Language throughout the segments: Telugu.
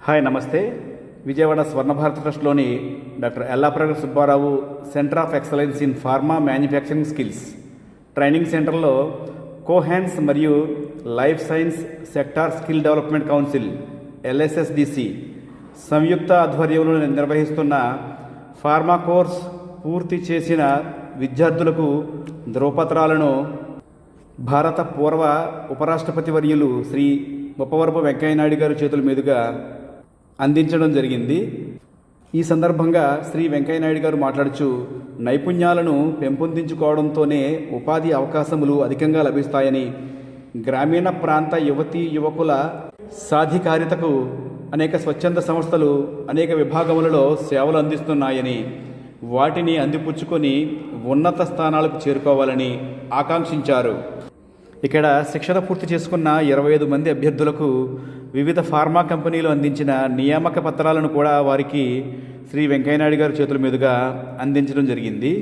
హాయ్ నమస్తే. Vijayawada Swarna Bharat ట్రస్ట్లోని doctor Yellapraga Subbarao centre of excellence in pharma manufacturing skills training సెంటర్లో కోహాన్స్ మరియు life science sector skill development council LSSDC సంయుక్త ఆధ్వర్యంలో నిర్వహిస్తున్న ఫార్మా కోర్స్ పూర్తి చేసిన విద్యార్థులకు ధ్రువపత్రాలను భారత పూర్వ ఉపరాష్ట్రపతి వర్యులు శ్రీ ముప్పవరపు వెంకయ్యనాయుడు గారి చేతుల మీదుగా అందించడం జరిగింది. ఈ సందర్భంగా శ్రీ వెంకయ్యనాయుడు గారు మాట్లాడుచు నైపుణ్యాలను పెంపొందించుకోవడంతోనే ఉపాధి అవకాశములు అధికంగా లభిస్తాయని గ్రామీణ ప్రాంత యువతీ యువకుల సాధికారితకు అనేక స్వచ్ఛంద సంస్థలు అనేక విభాగములలో సేవలు అందిస్తున్నాయని వాటిని అందిపుచ్చుకొని ఉన్నత స్థానాలకు చేరుకోవాలని ఆకాంక్షించారు. ఇక్కడ శిక్షణ పూర్తి చేసుకున్న ఇరవై ఐదు మంది అభ్యర్థులకు వివిధ ఫార్మా కంపెనీలు అందించిన నియామక పత్రాలను కూడా వారికి శ్రీ వెంకయ్యనాయుడు గారి చేతుల మీదుగా అందించడం జరిగింది.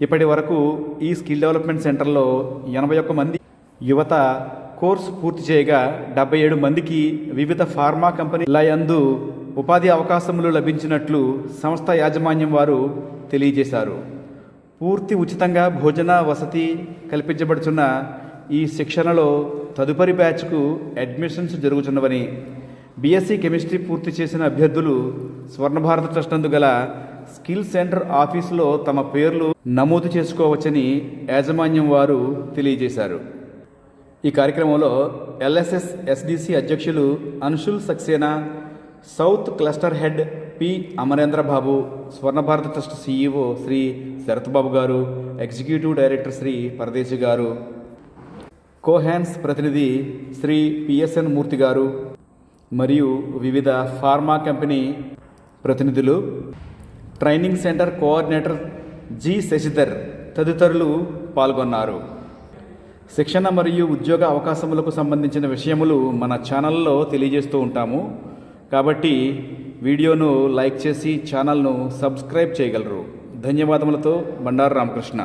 ఇప్పటి వరకు ఈ స్కిల్ డెవలప్మెంట్ సెంటర్లో ఎనభై ఒక్క మంది యువత కోర్సు పూర్తి చేయగా డెబ్బై ఏడు మందికి వివిధ ఫార్మా కంపెనీల యందు ఉపాధి అవకాశములు లభించినట్లు సంస్థ యాజమాన్యం వారు తెలియజేశారు. పూర్తి ఉచితంగా భోజన వసతి కల్పించబడుతున్న ఈ శిక్షణలో తదుపరి బ్యాచ్కు అడ్మిషన్స్ జరుగుతున్నవని బీఎస్సీ కెమిస్ట్రీ పూర్తి చేసిన అభ్యర్థులు స్వర్ణ భారత ట్రస్ట్ నందు గల స్కిల్ సెంటర్ ఆఫీసులో తమ పేర్లు నమోదు చేసుకోవచ్చని యాజమాన్యం వారు తెలియజేశారు. ఈ కార్యక్రమంలో ఎల్ఎస్ఎస్ ఎస్డిసి అధ్యక్షులు Anshul Saxena south cluster head P Amarendra Babu Swarna Bharat trust CEO Shri Sarathbabu గారు ఎగ్జిక్యూటివ్ డైరెక్టర్ శ్రీ పరదేశి గారు కోహాన్స్ ప్రతినిధి శ్రీ పిఎస్ఎన్ మూర్తి గారు మరియు వివిధ ఫార్మా కంపెనీ ప్రతినిధులు training centre coordinator G Sasidhar తదితరులు పాల్గొన్నారు. శిక్షణ మరియు ఉద్యోగ అవకాశములకు సంబంధించిన విషయములు మన ఛానల్లో తెలియజేస్తూ ఉంటాము. కాబట్టి వీడియోను లైక్ చేసి ఛానల్ను సబ్స్క్రైబ్ చేయగలరు. ధన్యవాదములతో బండారు రామకృష్ణ.